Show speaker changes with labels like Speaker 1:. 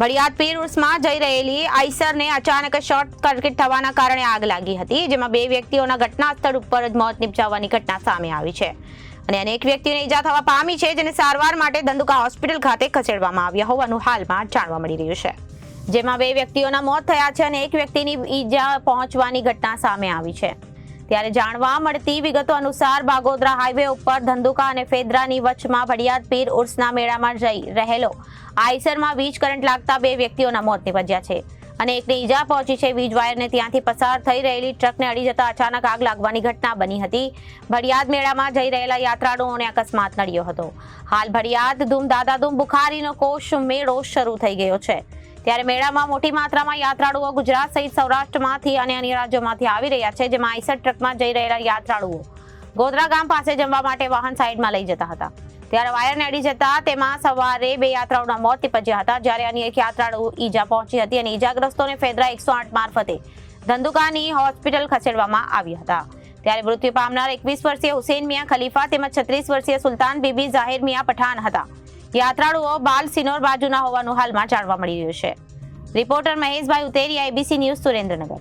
Speaker 1: ભડિયાદ પીર ઉર્સમાં જઈ રહેલી આઈસરને અચાનક શોર્ટ સર્કિટ થવાના કારણે આગ લાગી હતી, જેમાં બે વ્યક્તિઓના ઘટના સ્થળ ઉપર જ મોત નિપજાવવાની ઘટના સામે આવી છે. અને અનેક વ્યક્તિઓને ઈજા થવા પામી છે, જેને સારવાર માટે ધંધુકા હોસ્પિટલ ખાતે ખસેડવામાં આવ્યા હોવાનું હાલમાં જાણવા મળી રહ્યું છે. જેમાં બે વ્યક્તિઓના મોત થયા છે અને એક વ્યક્તિની ઈજા પહોંચવાની ઘટના સામે આવી છે. ત્યારે જાણવા મળતી વિગતો અનુસાર બાગોદરા હાઈવે ઉપર ધંધુકા અને ફેદરાની વચમાં ભડિયાદ પીર ઉર્સના મેળામાં જઈ રહેલો આઈસરમાં વીજ કરંટ લાગતા બે વ્યક્તિઓના મોત નિપજ્યા છે. અને એકને ઈજા પહોંચી છે વીજ વાયરને ત્યાંથી પસાર થઈ રહેલી ટ્રકને અડી જતા અચાનક આગ લાગવાની ઘટના બની હતી. ભડિયાદ મેળામાં જઈ રહેલા યાત્રાળુઓને અકસ્માત નડ્યો હતો. હાલ ભડિયાદ ધૂમ દાદાધૂમ બુખારીનો કોષ મેળો શરૂ થઈ ગયો છે. ત્યારે મેળામાં મોટી માત્રામાં યાત્રાળુઓ ગુજરાત સહિત સૌરાષ્ટ્રમાંથી અને અન્ય રાજ્યોમાંથી આવી રહ્યા છે, જેમાં આઈસર ટ્રકમાં જઈ રહેલા યાત્રાળુઓ ગોધરા ગામ પાસે જમવા માટે વાહન સાઈડમાં લઈ જતા હતા. ત્યારે વાયર નડી જતા તેમાં સવારે બે યાત્રાળુના મોત નિપજ્યા હતા, જ્યારે અન્ય એક યાત્રાળુ ઈજા પહોંચી હતી અને ઈજાગ્રસ્તોને ફેદરા એકસો આઠ મારફતે ધંધુકાની હોસ્પિટલ ખસેડવામાં આવ્યા હતા. ત્યારે મૃત્યુ પામનાર એકવીસ વર્ષીય હુસેન મિયા ખલીફા તેમજ છત્રીસ વર્ષીય સુલતાન બીબી જાહેર મિયા પઠાણ હતા. યાત્રાળુઓ બાલ સિનોર બાજુના હોવાનું હાલમાં જાણવા મળી રહ્યું છે. Reporter Maheshbhai Uteri IBC news Surendranagar.